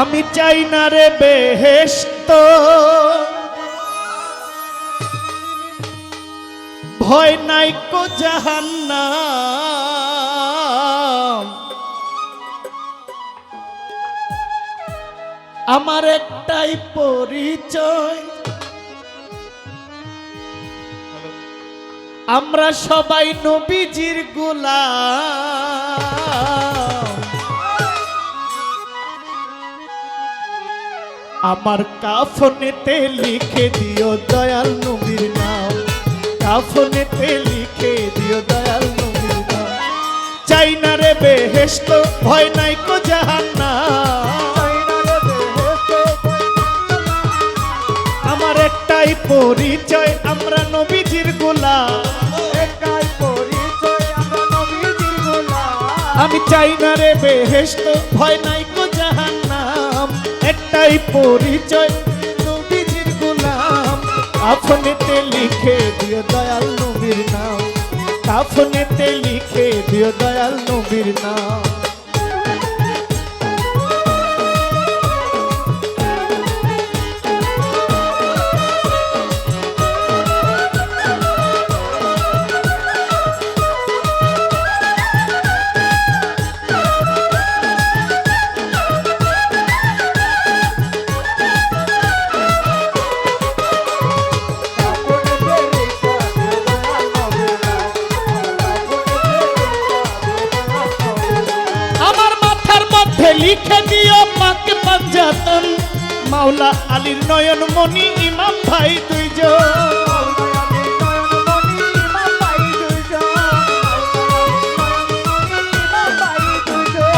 আমি চাই না রে বেহেস্ত ভয় নাই কো জাহান্না আমার একটাই পরিচয়। আমরা সবাই নবীজির গোলাম। আমার কাফনেতে লিখে দিও দয়াল নবীর নাম। কাফনেতে লিখে দিও দয়াল নবীর নাম। চাই না রে বেহেস্ত ভয় নাই কো জাহান্না আমার একটাই পরিচয় আমরা নবীজির গোলাম। আমি চাই না রে বেহেস্ত ভয় নাই একটাই পরিচয়। নবীজির গোলাম কাফনেতে লিখে দিও দয়াল নবীর নাম। কাফনেতে লিখে দিও দয়াল নবীর নাম। মাওলা আলীর নয়ন মণি ইমাম ভাই দুইজন।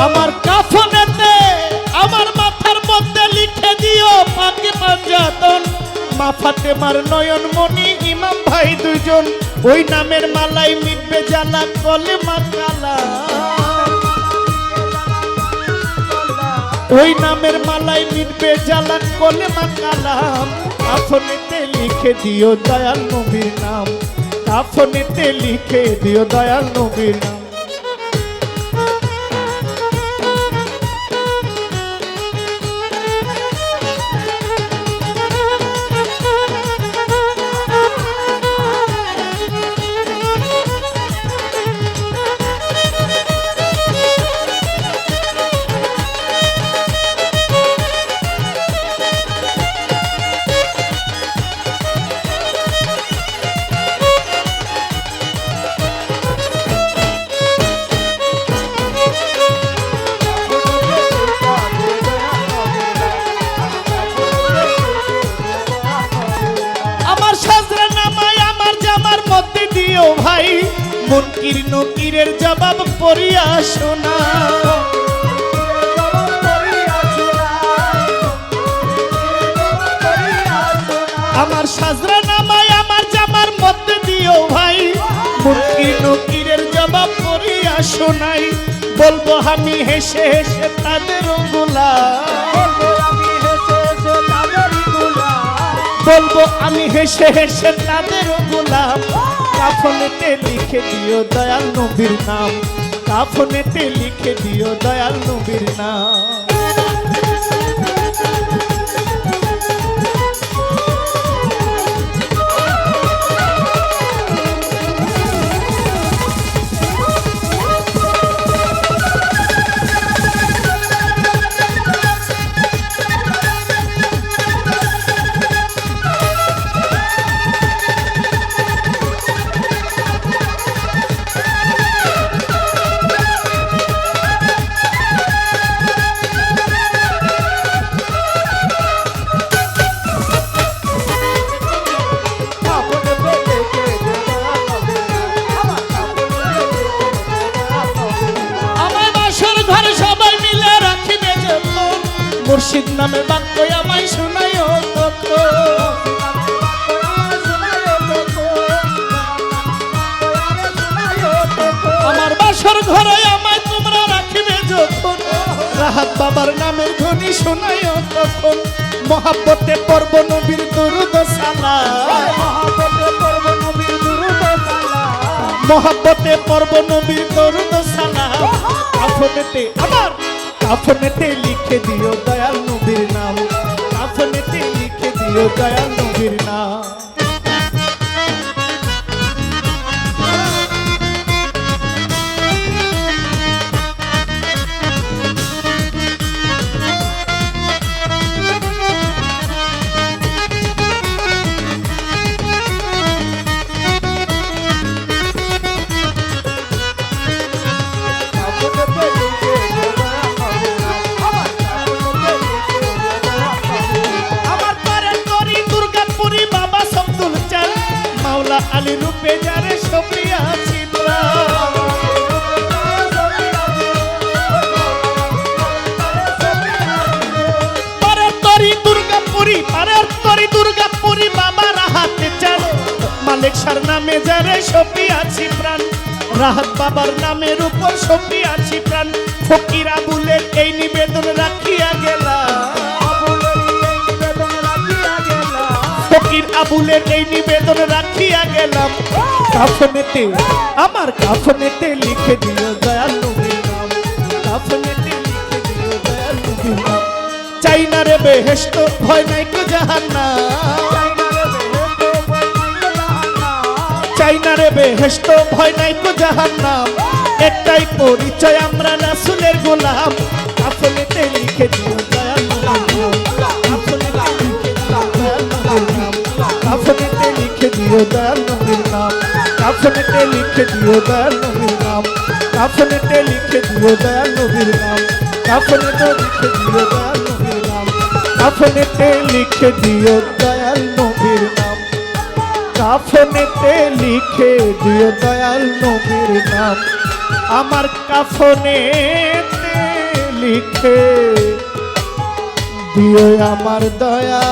আমার কাফনেতে, আমার মাথার মধ্যে লিখে দিও পাকে পাঞ্জাতন। মা ফাতেমার নয়ন মণি ইমাম ভাই দুইজন। ওই নামের মালাই মিটবে জ্বালা কলে মা কালা ওই নামের মালাই মিটবে জালান কলে মা কালাম। আফনিতে লিখে দিও দয়াল নবীর নাম। আপনিতে লিখে দিও দয়াল নবীর নাম। মুনকির নকিরের জবাব পড়িয়া শোনা। আমার সাজরা নামায় আমার জামার মধ্যে দিও ভাই। মুনকির নকিরের জবাব পড়িয়া শোনাই। বলব, আমি হেসে হেসে তাদের গোলা বলব, আমি হেসে হেসে তাদের গোলাম কাফনেতে লিখে দিও দয়াল নবীর নাম। কাফনেতে লিখে দিও দয়াল নবীর নাম। মুর্শিদ নামে বাক্য আমায় তখন আমার বাসর ঘরে আমায় তোমরা রাখিবে যখন। রাহাত বাবার নামের ধ্বনি শোনাইও তখন। মহাব্বতে পর্ব নবীর দুরুদ মহাব্বতে পর্ব নবীর দরুদ কাফনেতে আমার কাফনেতে লিখে দিও দয়াল নবীর নাম। কাফনেতে লিখে দিও দয়াল নবীর নাম। রূপে মালিক সার নামে যারে রাহাত বাবার নামের উপর সপিয়াছি প্রাণ। ফকিরা বুলের এই নিবেদন রাখিয়া গেলাম আবুলের এই নিবেদন রাখিয়া গেলাম। কাফনেতে, আমার কাফনেতে লিখে দিও দয়াল কাফনেতে লিখে দিও দয়াল চাই না রে ভয় নাই কো চাই না রে বেহেস্ত ভয় নাই কো জাহান্নাম। একটাই পরিচয় আমরা রাসূলের গোলাম। কাফনেতে লিখে দিও দয়াল নবীর নাম। কাফনেতে লিখে দিও দয়াল নবীর নাম। কাফনেতে লিখে দিও দয়াল নবীর নাম। কাফনেতে লিখে দিও দয়াল নবীর নাম। কাফনেতে লিখে দিও দয়াল নবীর নাম। আমার কাফনেতে লিখে দিও আমার দয়া।